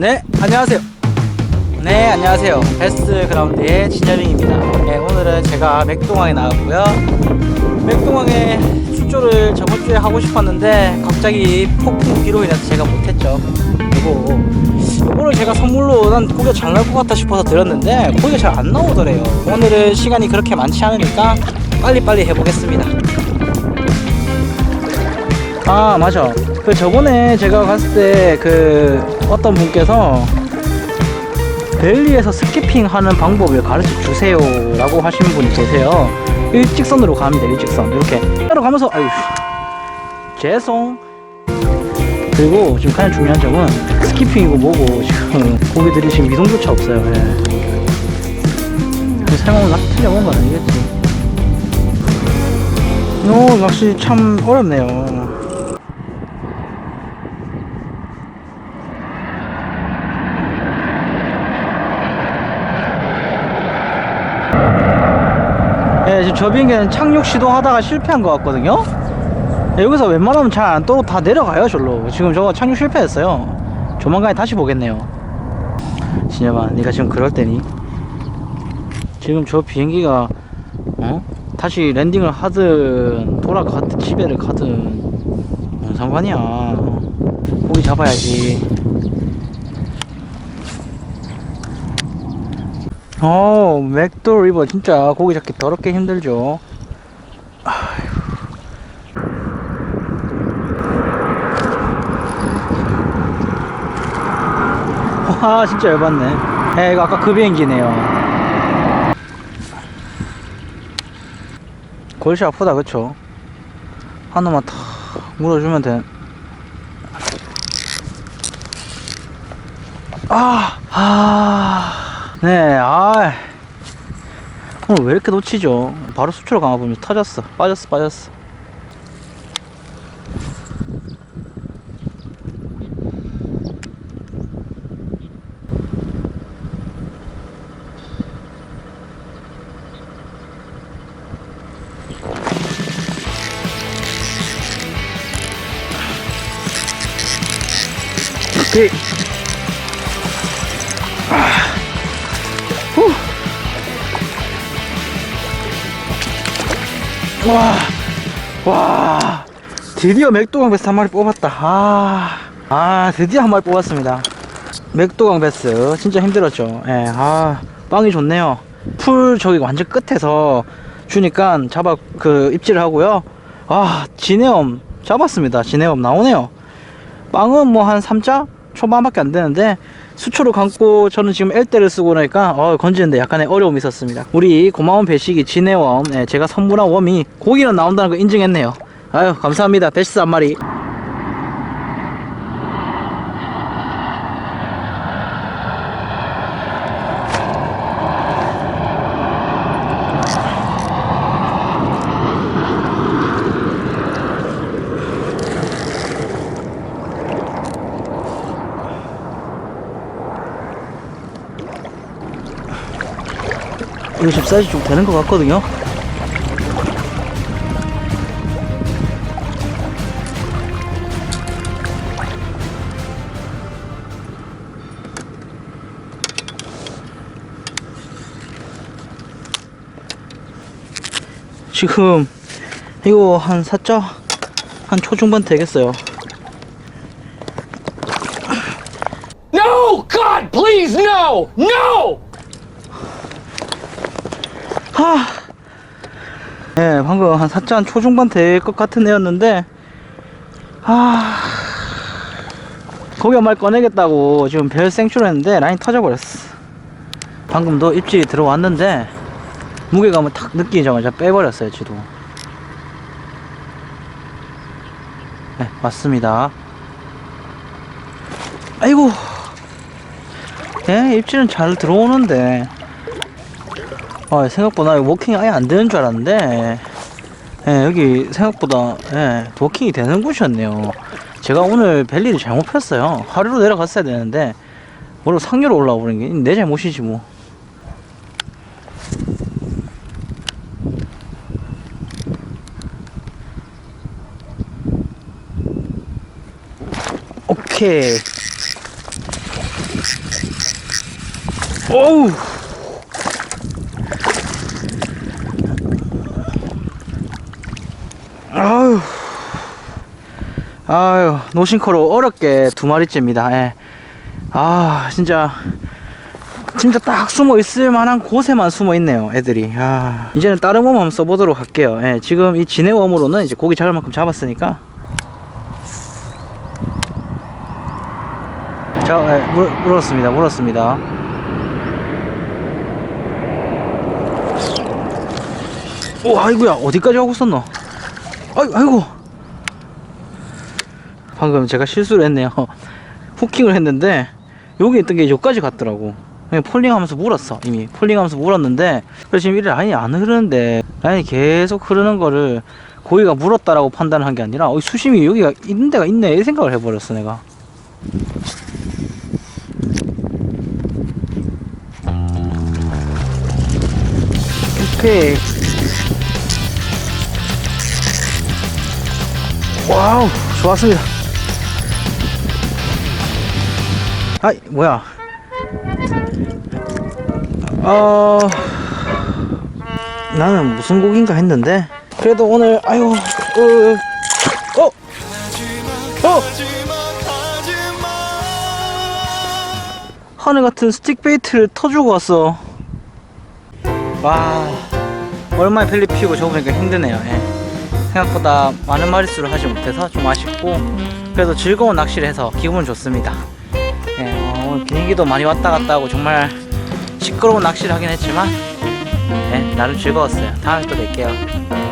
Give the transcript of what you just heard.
네, 안녕하세요. 네, 안녕하세요. 베스트 그라운드의 진여링입니다. 네, 오늘은 제가 맥동항에 나왔고요. 맥동항에 출조를 저번 주에 하고 싶었는데 갑자기 폭풍 비로 인해서 제가 못했죠. 그리고 이거를 제가 선물로 난 고기가 잘 나올 것 같다 싶어서 드렸는데 고기가 잘안 나오더래요. 오늘은 시간이 그렇게 많지 않으니까 빨리빨리 해보겠습니다. 아 맞아 그 저번에 제가 갔을 때 그 어떤 분께서 벨리에서 스키핑 하는 방법을 가르쳐 주세요 라고 하시는 분이 계세요. 일직선으로 갑니다 일직선. 이렇게 따로 가면서 아유 죄송. 그리고 지금 가장 중요한 점은 스키핑이고 뭐고 지금 고기 들이 지금 이동조차 없어요. 예. 그 사용하면 낚시 틀려본 건 아니겠지. 오 낚시 참 어렵네요 지금 저 비행기는 착륙 시도하다가 실패한 것 같거든요. 예, 여기서 웬만하면 잘 안 떠고 다 내려가요, 절로. 지금 저거 착륙 실패했어요. 조만간에 다시 보겠네요. 진여봐, 네가 지금 그럴 때니? 지금 저 비행기가 어? 다시 랜딩을 하든 돌아가든 집에를 가든 뭔 상관이야. 고기 잡아야지. 어, 맥도 리버 진짜 고기 잡기 더럽게 힘들죠. 와, 진짜 열받네. 에, 이거 아까 그 비행기네요. 골시 아프다, 그쵸? 하나만 탁 물어주면 돼. 아, 아. 네, 아 오늘 왜 이렇게 놓치죠? 바로 수초로 감아보면 터졌어. 빠졌어, 빠졌어. 오케이. 와, 와, 드디어 맥도강 베스 한 마리 뽑았다. 아, 아, 드디어 한 마리 뽑았습니다. 맥도강 베스 진짜 힘들었죠. 예, 아, 빵이 좋네요. 풀 저기 완전 끝에서 주니까 잡아 그 입질을 하고요. 아, 진해엄 잡았습니다. 진해엄 나오네요. 빵은 뭐 한 3자 초반밖에 안 되는데 수초로 감고 저는 지금 L대를 쓰고 나니까 어, 건지는데 약간의 어려움이 있었습니다. 우리 고마운 배식이 진해웜 예, 제가 선물한 웜이 고기는 나온다는 거 인증했네요. 아유 감사합니다. 베시스 한 마리. 지금 사이즈 좀 되는 것 같거든요. 지금 이거 한 4자 한 초중반 되겠어요. No! God, please, no! No! 하. 네, 방금 한 4잔 초중반 될 것 같은 애였는데, 아. 고기 한 마리 꺼내겠다고 지금 별 생추를 했는데 라인 터져버렸어. 방금도 입질이 들어왔는데, 무게감을 탁 느끼자마자 빼버렸어요, 지도. 네, 맞습니다. 아이고. 예, 입질은 잘 들어오는데. 아, 생각보다 워킹이 아예 안 되는 줄 알았는데, 예, 여기 생각보다, 예, 워킹이 되는 곳이었네요. 제가 오늘 벨리를 잘못 폈어요. 하루로 내려갔어야 되는데, 오늘 상류로 올라와 버린 게 내 잘못이지 뭐. 오케이. 오우 아유 노싱커로 어렵게 두 마리째입니다. 예. 아 진짜. 진짜 딱 숨어 있을 만한 곳에만 숨어 있네요 애들이. 아 이제는 다른 웜 한번 써보도록 할게요. 예, 지금 이 진해 웜으로는 이제 고기 잡을 만큼 잡았으니까. 자 예, 물, 물었습니다 물었습니다. 오 아이고야 어디까지 하고 있었노 아이, 아이고. 방금 제가 실수를 했네요. 후킹을 했는데 여기 있던 게 여기까지 갔더라고. 그냥 폴링하면서 물었어 이미. 폴링하면서 물었는데 그래서 지금 이 라인이 안 흐르는데 라인이 계속 흐르는 거를 고기가 물었다라고 판단을 한 게 아니라 어, 수심이 여기가 있는 데가 있네 이 생각을 해버렸어 내가. 오케이 와우 좋았습니다. 아이 뭐야? 어 나는 무슨 곡인가 했는데? 그래도 오늘 아유 어, 어, 어. 하늘 같은 스틱 베이트를 터주고 왔어. 와 오랜만에 펠리 피우고 저보니까 힘드네요. 예. 생각보다 많은 마리수를 하지 못해서 좀 아쉽고 그래도 즐거운 낚시를 해서 기분 좋습니다. 예, 어, 오늘 비행기도 많이 왔다 갔다 하고 정말 시끄러운 낚시를 하긴 했지만 예, 나름 즐거웠어요. 다음에 또 뵐게요